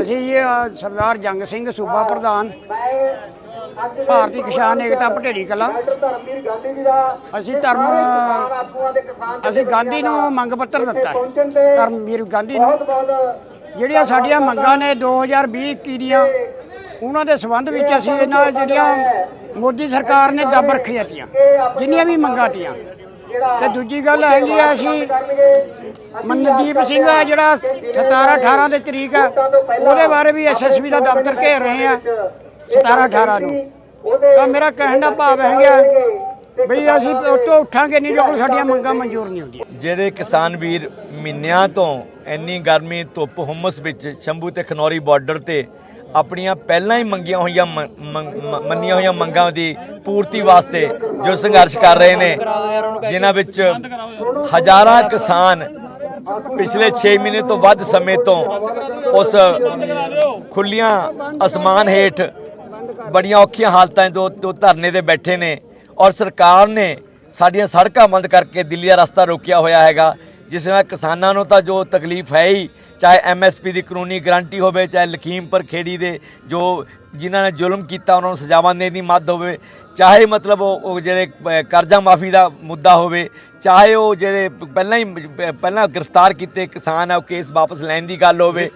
ਅਸੀਂ ਜੀ ਸਰਦਾਰ ਜੰਗ ਸਿੰਘ ਸੂਬਾ ਪ੍ਰਧਾਨ, ਭਾਰਤੀ ਕਿਸਾਨ ਏਕਤਾ ਭਟੇੜੀ ਕਲਾ। ਅਸੀਂ ਧਰਮ, ਅਸੀਂ ਗਾਂਧੀ ਨੂੰ ਮੰਗ ਪੱਤਰ ਦਿੱਤਾ ਹੈ। ਧਰਮਵੀਰ ਗਾਂਧੀ ਨੂੰ। ਜਿਹੜੀਆਂ ਸਾਡੀਆਂ ਮੰਗਾਂ ਨੇ 2020 21 ਦੀਆਂ, ਉਹਨਾਂ ਦੇ ਸੰਬੰਧ ਵਿੱਚ ਅਸੀਂ ਇਹਨਾਂ ਜਿਹੜੀਆਂ ਮੋਦੀ ਸਰਕਾਰ ਨੇ ਦੱਬ ਰੱਖੀਆਂ ਤੀਆਂ, ਜਿੰਨੀਆਂ ਵੀ ਮੰਗਾਂ ਤੀਆਂ। ਤੇ ਦੂਜੀ ਗੱਲ ਹੈਗੀ ਆ ਅਸੀਂ ਮਨਦੀਪ ਸਿੰਘ ਆ ਜਿਹੜਾ 17 18 ਦੇ ਤਰੀਕ ਆ ਉਹਦੇ ਬਾਰੇ ਵੀ ਐਸਐਸਬੀ ਦਾ ਦਫ਼ਤਰ ਘੇਰ ਰਹੇ ਆ 17 18 ਨੂੰ। ਤਾਂ ਮੇਰਾ ਕਹਿਣ ਦਾ ਭਾਵ ਹੈਗਾ ਬਈ ਅਸੀਂ ਉੱਤੋਂ ਉੱਠਾਂਗੇ ਨਹੀਂ ਜੋ ਸਾਡੀਆਂ ਮੰਗਾਂ ਮਨਜ਼ੂਰ ਨਹੀਂ ਹੁੰਦੀਆਂ। ਜਿਹੜੇ ਕਿਸਾਨ ਵੀਰ ਮਹੀਨਿਆਂ ਤੋਂ ਇੰਨੀ ਗਰਮੀ, ਧੁੱਪ, ਹੁਮਸ ਵਿੱਚ ਸ਼ੰਭੂ ਤੇ ਖਨੌਰੀ ਬਾਰਡਰ ਤੇ ਆਪਣੀਆਂ ਪਹਿਲਾਂ ਹੀ ਮੰਗੀਆਂ ਹੋਈਆਂ ਮ- ਮੰਗ- ਮੰਨੀਆਂ ਹੋਈਆਂ ਮੰਗਾਂ ਦੀ ਪੂਰਤੀ ਵਾਸਤੇ ਜੋ ਸੰਘਰਸ਼ ਕਰ ਰਹੇ ਨੇ, ਜਿਨ੍ਹਾਂ ਵਿੱਚ ਹਜ਼ਾਰਾਂ ਕਿਸਾਨ ਪਿਛਲੇ 6 ਮਹੀਨੇ ਤੋਂ ਵੱਧ ਸਮੇਂ ਤੋਂ ਉਸ ਖੁੱਲੀਆਂ ਅਸਮਾਨ ਹੇਠ ਬੜੀਆਂ ਔਖੀਆਂ ਹਾਲਤਾਂ ਤੋਂ ਧਰਨੇ ਤੇ ਬੈਠੇ ਨੇ। ਔਰ ਸਰਕਾਰ ਨੇ ਸਾਡੀਆਂ ਸੜਕਾਂ ਬੰਦ ਕਰਕੇ ਦਿੱਲੀ ਦਾ ਰਸਤਾ ਰੋਕਿਆ ਹੋਇਆ ਹੈਗਾ, ਜਿਸ ਨਾਲ ਕਿਸਾਨਾਂ ਨੂੰ ਤਾਂ ਜੋ ਤਕਲੀਫ ਹੈ ਹੀ, ਚਾਹੇ ਐਮਐਸਪੀ ਦੀ ਕਾਨੂੰਨੀ ਗਾਰੰਟੀ ਹੋਵੇ, ਚਾਹੇ ਲਖੀਮਪੁਰ ਖੇੜੀ ਦੇ ਜੋ ਜਿਨ੍ਹਾਂ ਨੇ ਜ਼ੁਲਮ ਕੀਤਾ ਉਹਨਾਂ ਨੂੰ ਸਜ਼ਾਵਾਂ ਦੇਣ ਦੀ ਮੱਦ ਹੋਵੇ। ਚਾਹੇ ਮਤਲਬ ਉਹ ਜਿਹੜੇ ਕਰਜ਼ਾ ਮਾਫੀ ਦਾ ਮੁੱਦਾ ਹੋਵੇ ਚਾਹੇ ਉਹ ਜਿਹੜੇ ਪਹਿਲਾਂ ਹੀ ਪਹਿਲਾਂ ਗ੍ਰਿਫਤਾਰ ਕੀਤੇ ਕਿਸਾਨ ਆ ਉਹ ਕੇਸ ਵਾਪਸ ਲੈਣ ਦੀ ਗੱਲ ਹੋਵੇ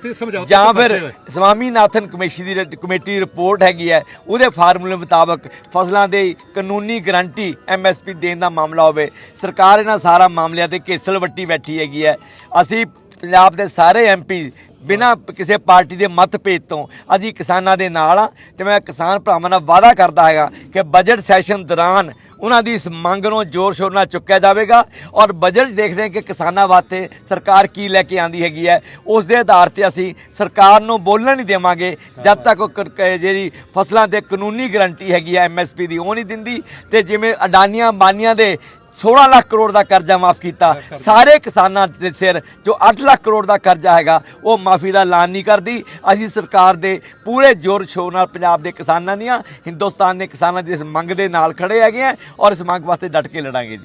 ਜਾਂ ਫਿਰ ਸਵਾਮੀਨਾਥਨ ਕਮੇਟੀ ਦੀ ਕਮੇਟੀ ਰਿਪੋਰਟ ਹੈਗੀ ਹੈ ਉਹਦੇ ਫਾਰਮੂਲੇ ਮੁਤਾਬਕ ਫਸਲਾਂ ਦੇ ਕਾਨੂੰਨੀ ਗਰੰਟੀ ਐਮਐਸਪੀ ਦੇਣ ਦਾ ਮਾਮਲਾ ਹੋਵੇ। ਸਰਕਾਰ ਇਹਨਾਂ ਸਾਰਾ ਮਾਮਲਿਆਂ ਤੇ ਕੇਸਲ ਵੱਟੀ ਬੈਠੀ ਹੈਗੀ ਹੈ। ਅਸੀਂ ਪੰਜਾਬ ਦੇ ਸਾਰੇ ਐਮਪੀ ਬਿਨਾਂ ਕਿਸੇ ਪਾਰਟੀ ਦੇ ਮਤਭੇਦ ਤੋਂ ਅਸੀਂ ਕਿਸਾਨਾਂ ਦੇ ਨਾਲ ਆ ਤੇ ਮੈਂ ਕਿਸਾਨ ਭਰਾਵਾਂ ਨਾਲ ਵਾਅਦਾ ਕਰਦਾ ਹੈਗਾ ਕਿ ਬਜਟ ਸੈਸ਼ਨ ਦੌਰਾਨ ਉਹਨਾਂ ਦੀ ਇਸ ਮੰਗ ਨੂੰ ਜ਼ੋਰ ਸ਼ੋਰ ਨਾਲ ਚੁੱਕਿਆ ਜਾਵੇਗਾ ਔਰ ਬਜਟ 'ਚ ਦੇਖਦੇ ਹਾਂ ਕਿ ਕਿਸਾਨਾਂ ਵਾਸਤੇ ਸਰਕਾਰ ਕੀ ਲੈ ਕੇ ਆਂਦੀ ਹੈਗੀ ਹੈ। ਉਸ ਦੇ ਆਧਾਰ ਤੇ ਅਸੀਂ ਸਰਕਾਰ ਨੂੰ ਬੋਲਣ ਨਹੀਂ ਦੇਵਾਂਗੇ। ਜਦ ਤੱਕ ਉਹ ਕ- ਜਿਹੜੀ ਫਸਲਾਂ ਤੇ ਕਾਨੂੰਨੀ ਗਰੰਟੀ ਹੈਗੀ ਹੈ ਐਮਐਸਪੀ ਦੀ ਉਹ ਨਹੀਂ ਦਿੰਦੀ ਤੇ ਜਿਵੇਂ ਅਡਾਨੀਆਂ ਬਾਨੀਆਂ ਦੇ 16 ਲੱਖ ਕਰੋੜ ਦਾ ਕਰਜ਼ਾ ਮਾਫ ਕੀਤਾ। ਸਾਰੇ ਕਿਸਾਨਾਂ ਦੇ ਸਿਰ ਜੋ 8 ਲੱਖ ਕਰੋੜ ਦਾ ਕਰਜ਼ਾ ਹੈਗਾ ਉਹ ਮਾਫੀ ਦਾ ਐਲਾਨ ਨਹੀਂ ਕਰਦੀ। ਅਸੀਂ ਸਰਕਾਰ ਦੇ ਪੂਰੇ ਜ਼ੋਰ ਸ਼ੋਰ ਨਾਲ ਪੰਜਾਬ ਦੇ ਕਿਸਾਨਾਂ ਦੀਆਂ ਹਿੰਦੁਸਤਾਨ ਦੇ ਕਿਸਾਨਾਂ ਦੀ ਮੰਗ ਦੇ ਨਾਲ ਖੜੇ ਹੈਗੇ ਆ ਔਰ ਇਸ ਮੰਗ ਵਾਸਤੇ ਡਟ ਕੇ ਲੜਾਂਗੇ ਜੀ।